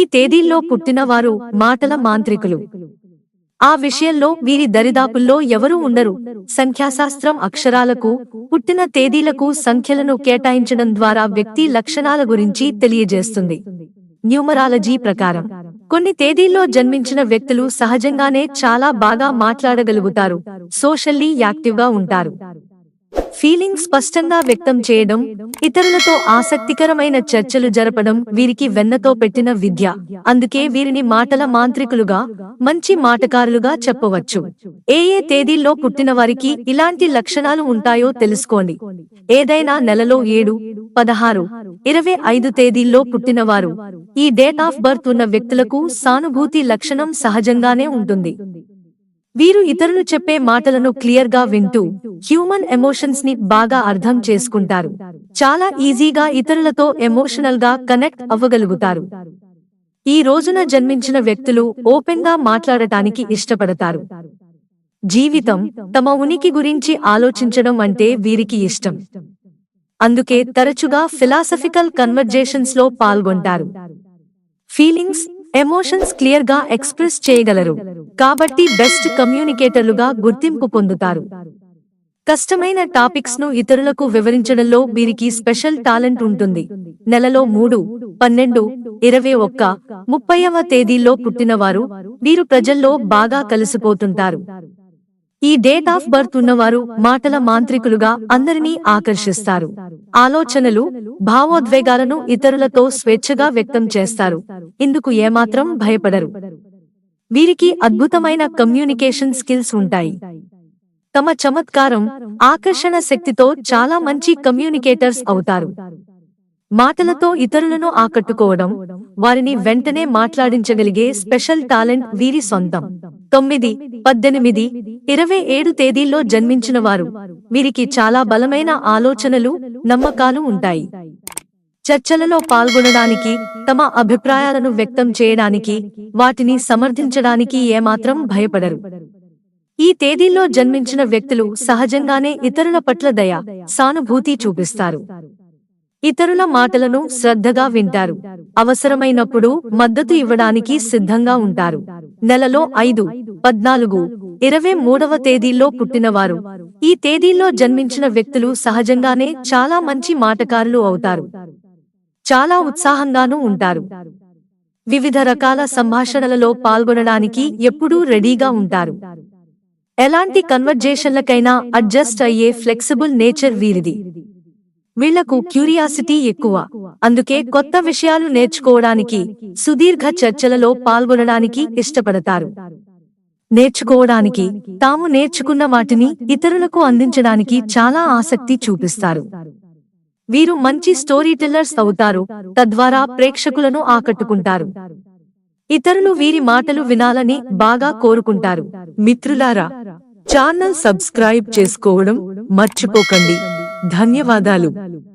ఈ తేదీల్లో పుట్టినవారు మాటల మాంత్రికులు. ఆ విషయంలో వీరి దరిదాపుల్లో ఎవరూ ఉండరు. సంఖ్యాశాస్త్రం అక్షరాలకు పుట్టిన తేదీలకు సంఖ్యలను కేటాయించడం ద్వారా వ్యక్తి లక్షణాల గురించి తెలియజేస్తుంది. న్యూమరాలజీ ప్రకారం. కొన్ని తేదీల్లో జన్మించిన వ్యక్తులు సహజంగానే చాలా బాగా మాట్లాడగలుగుతారు. సోషల్లీ యాక్టివ్గా ఉంటారు. ఫీలింగ్ స్పష్టంగా వ్యక్తం చేయడం ఇతరులతో ఆసక్తికరమైన చర్చలు జరపడం వీరికి వెన్నతో పెట్టిన విద్య. అందుకే వీరిని మాటల మాంత్రికులుగా మంచి మాటకారులుగా చెప్పవచ్చు. ఏ ఏ తేదీల్లో పుట్టిన వారికి ఇలాంటి లక్షణాలు ఉంటాయో తెలుసుకోండి. ఏదైనా నెలలో ఏడు పదహారు ఇరవై ఐదు తేదీల్లో పుట్టినవారు ఈ డేట్ ఆఫ్ బర్త్ ఉన్న వ్యక్తులకు సానుభూతి లక్షణం సహజంగానే ఉంటుంది. వీరు ఇతరులు చెప్పే మాటలను క్లియర్గా వింటూ హ్యూమన్ ఎమోషన్స్ని బాగా అర్థం చేసుకుంటారు. చాలా ఈజీగా ఇతరులతో ఎమోషనల్గా కనెక్ట్ అవ్వగలుగుతారు. ఈ రోజున జన్మించిన వ్యక్తులు ఓపెన్గా మాట్లాడటానికి ఇష్టపడతారు. జీవితం తమ ఉనికి గురించి ఆలోచించడం అంటే వీరికి ఇష్టం. అందుకే తరచుగా ఫిలాసఫికల్ కన్వర్జేషన్స్లో పాల్గొంటారు. ఫీలింగ్స్ ఎమోషన్స్ క్లియర్గా ఎక్స్ప్రెస్ చేయగలరు. కాబట్టి బెస్ట్ కమ్యూనికేటర్లుగా గుర్తింపు పొందుతారు. కష్టమైన టాపిక్స్ను ఇతరులకు వివరించడంలో వీరికి స్పెషల్ టాలెంట్ ఉంటుంది. నెలలో మూడు పన్నెండు ఇరవై ఒక్క ముప్పైవ తేదీల్లో పుట్టినవారు వీరు ప్రజల్లో బాగా కలిసిపోతుంటారు. ఈ డేట్ ఆఫ్ బర్త్ ఉన్నవారు మాటల మాంత్రికులుగా అందరినీ ఆకర్షిస్తారు. ఆలోచనలు భావోద్వేగాలను ఇతరులతో స్వేచ్ఛగా వ్యక్తం చేస్తారు. ఇందుకు ఏమాత్రం భయపడరు. వీరికి అద్భుతమైన కమ్యూనికేషన్ స్కిల్స్ ఉంటాయి. తమ చమత్కారం ఆకర్షణ శక్తితో చాలా మంచి కమ్యూనికేటర్స్ అవుతారు. మాటలతో ఇతరులను ఆకట్టుకోవడం వారిని వెంటనే మాట్లాడించగలిగే స్పెషల్ టాలెంట్ వీరి సొంతం. తొమ్మిది పద్దెనిమిది ఇరవై ఏడు తేదీల్లో జన్మించిన వారు. వీరికి చాలా బలమైన ఆలోచనలు నమ్మకాలు ఉంటాయి. చర్చలలో పాల్గొనడానికి తమ అభిప్రాయాలను వ్యక్తం చేయడానికి వాటిని సమర్థించడానికి ఏమాత్రం భయపడరు. ఈ తేదీల్లో జన్మించిన వ్యక్తులు సహజంగానే ఇతరుల పట్ల దయ సానుభూతి చూపిస్తారు. ఇతరుల మాటలను శ్రద్ధగా వింటారు. అవసరమైనప్పుడు మద్దతు ఇవ్వడానికి సిద్ధంగా ఉంటారు. నెలలో ఐదు పద్నాలుగు ఇరవై మూడవ తేదీల్లో పుట్టినవారు. ఈ తేదీల్లో జన్మించిన వ్యక్తులు సహజంగానే చాలా మంచి మాటకారులు అవుతారు. చాలా ఉత్సాహంగానూ ఉంటారు. వివిధ రకాల సంభాషణలలో పాల్గొనడానికి ఎప్పుడూ రెడీగా ఉంటారు. ఎలాంటి కన్వర్జేషన్లకైనా అడ్జస్ట్ అయ్యే ఫ్లెక్సిబుల్ నేచర్ వీరిది. వీళ్ళకు క్యూరియాసిటీ ఎక్కువ. అందుకే కొత్త విషయాలు నేర్చుకోవడానికి సుదీర్ఘ చర్చలలో పాల్గొనడానికి ఇష్టపడతారు. నేర్చుకోవడానికి తాము నేర్చుకున్న వాటిని ఇతరులకు అందించడానికి చాలా ఆసక్తి చూపిస్తారు. వీరు మంచి స్టోరీ టెల్లర్స్ అవుతారు తద్వారా ప్రేక్షకులను ఆకట్టుకుంటారు. ఇతరులు వీరి మాటలు వినాలని బాగా కోరుకుంటారు. మిత్రులారా ఛానల్ సబ్స్క్రైబ్ చేసుకోవడం మర్చిపోకండి. ధన్యవాదాలు